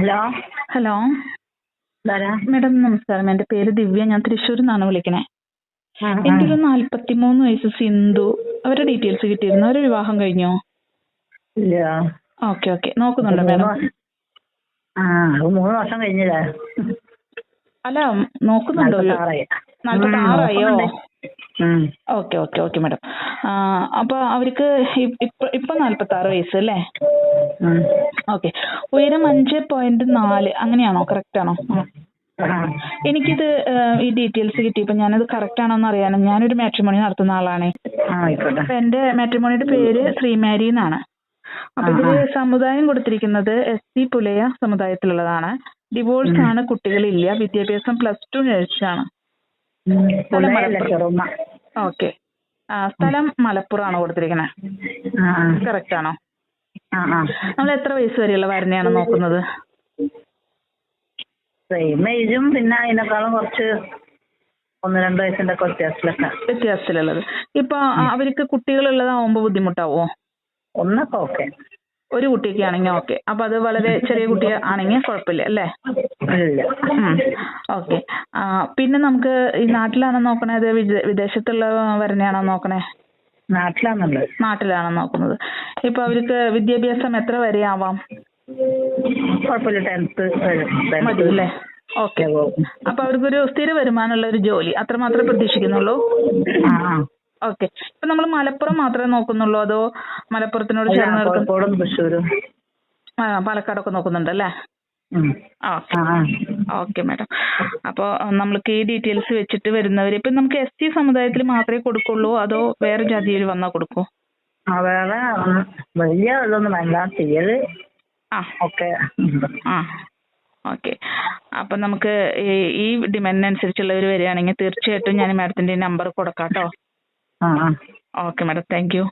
Hello hello madam നമസ്കാരം. എന്റെ പേര് ദിവ്യ. ഞാൻ തൃശ്ശൂരിൽ നിന്നാണ് വിളിക്കണേ ഒരു നാല്പത്തിമൂന്ന് വയസ്സ് സിന്ധു. അവരുടെ ഡീറ്റെയിൽസ് കിട്ടിയിരുന്നു. അവരുടെ വിവാഹം കഴിഞ്ഞോ? ഇല്ല. Okay okay. നോക്കുന്നുണ്ടോ മേഡം? ആ മൂന്ന് വർഷം കഴിഞ്ഞില്ലേ? അല്ല നോക്കുന്നുണ്ടോ. നാല്പത്തി ആറായോ. Okay okay okay madam. അപ്പൊ അവർക്ക് ഇപ്പൊ നാല്പത്തി ആറ് വയസ്സ് അല്ലേ. ഓക്കെ ഉയരം അഞ്ച് പോയിന്റ് നാല്. അങ്ങനെയാണോ? കറക്റ്റ് ആണോ? എനിക്ക് എനിക്കിത് ഏഹ്, ഈ ഡീറ്റെയിൽസ് കിട്ടിയപ്പോ ഞാനത് കറക്റ്റ് ആണോ എന്ന് അറിയാനും ഞാനൊരു മാട്രിമോണി നടത്തുന്ന ആളാണ്. അപ്പൊ എന്റെ മാട്രിമോണിയുടെ പേര് ശ്രീമാരി എന്നാണ്. അപ്പൊ ഇതിൽ സമുദായം കൊടുത്തിരിക്കുന്നത് എസ് സി പുലയ സമുദായത്തിലുള്ളതാണ്. ഡിവോഴ്സ് ആണ് കുട്ടികളില്ല. വിദ്യാഭ്യാസം പ്ലസ് ടു നഴ്സാണ് ഓക്കെ സ്ഥലം മലപ്പുറം. ചെറുമ്മ. കൊടുത്തിരിക്കുന്നത് സ്ഥലം ആണോ? നമ്മൾ എത്ര വയസ്സ് വരെയുള്ള വരനെയാണ് നോക്കുന്നത്? സെയിം ഏജും പിന്നെ അതിനേക്കാളും കുറച്ച് ഒന്ന് രണ്ട് വയസ്സിന്റെ ഒക്കെ വ്യത്യാസത്തിലൊക്കെ. വ്യത്യാസത്തിലുള്ളത്. ഇപ്പൊ അവർക്ക് കുട്ടികളുള്ളതാവുമ്പോ ബുദ്ധിമുട്ടാവോ? ഒന്നൊക്കെ ഓക്കെ. ഒരു കുട്ടിയൊക്കെ ആണെങ്കിൽ ഓക്കെ. അപ്പൊ അത് വളരെ ചെറിയ കുട്ടി ആണെങ്കിൽ കുഴപ്പമില്ല അല്ലേ? ഓക്കെ. പിന്നെ നമുക്ക് ഈ നാട്ടിലാണോ നോക്കണേ? അത് വിദേ- വിദേശത്തുള്ള വരനെയാണോ നോക്കണേ? നാട്ടിലാണുള്ളത്. നാട്ടിലാണോ നോക്കുന്നത്. ഇപ്പൊ അവർക്ക് വിദ്യാഭ്യാസം എത്ര വരെ ആവാം? കുഴപ്പമില്ല ടെൻത്ത് മതി അല്ലേ? ഓക്കെ. അപ്പൊ അവർക്കൊരു സ്ഥിര വരുമാനമുള്ള ഒരു ജോലി അത്രമാത്രമേ പ്രതീക്ഷിക്കുന്നുള്ളൂ? ഓക്കെ. ഇപ്പൊ നമ്മൾ മലപ്പുറം മാത്രമേ നോക്കുന്നുള്ളൂ അതോ മലപ്പുറത്തിനോട് ചേർന്ന് പാലക്കാടൊക്കെ നോക്കുന്നുണ്ട് അല്ലേ ഉം. ഓക്കെ. Okay madam. അപ്പൊ നമ്മൾക്ക് ഈ ഡീറ്റെയിൽസ് വെച്ചിട്ട് വരുന്നവര് ഇപ്പൊ നമുക്ക് എസ് ടി സമുദായത്തിൽ മാത്രമേ കൊടുക്കുള്ളൂ അതോ വേറെ ജാതിയിൽ വന്നാ കൊടുക്കോ വേറെ വലിയ ഇതൊന്നും വേണ്ട ചെയ്യൽ ആ. ഒക്കെ ഉണ്ട്. ആ. ഓക്കെ. അപ്പൊ നമുക്ക് ഈ- ഈ ഡിമാൻഡിനനുസരിച്ചുള്ളവർ വരികയാണെങ്കിൽ തീർച്ചയായിട്ടും ഞാൻ മാഡത്തിന്റെ നമ്പർ കൊടുക്കാട്ടോ. ആ ആ. Okay madam. Thank you.